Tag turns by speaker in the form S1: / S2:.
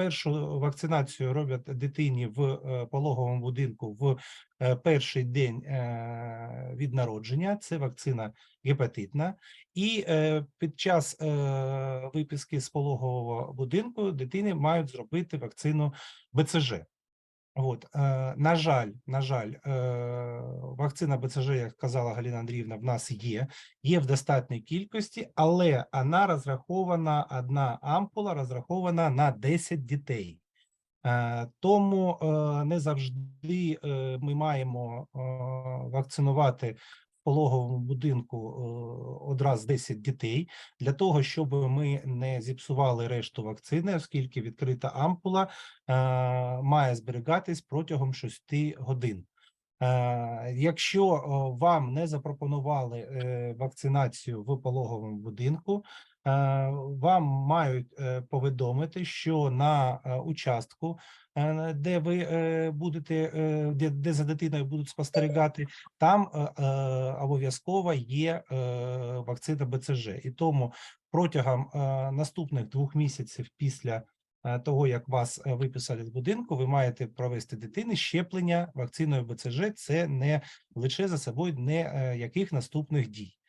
S1: першу вакцинацію роблять дитині в е, пологовому будинку в е, перший день е, від народження. Це вакцина гепатитна, і під час виписки з пологового будинку дитини мають зробити вакцину БЦЖ. От, е, на жаль, на жаль, е, вакцина БЦЖ, як казала Галина Андріївна, в нас є, є в достатній кількості, але вона розрахована, одна ампула розрахована на 10 дітей. Е, Тому е, не завжди е, ми маємо е, вакцинувати в пологовому будинку е, одразу 10 дітей для того, щоб ми не зіпсували решту вакцини, оскільки відкрита ампула е, має зберігатись протягом 6 годин. Е, Якщо вам не запропонували е, вакцинацію в пологовому будинку, е, вам мають повідомити, що на участку, де ви будете, де, де за дитиною будуть спостерігати, там обов'язково є вакцина БЦЖ. І тому протягом наступних двох місяців після того, як вас е, виписали з будинку, ви маєте провести дитини щеплення вакциною БЦЖ. Це не лише за собою не е, яких наступних дій.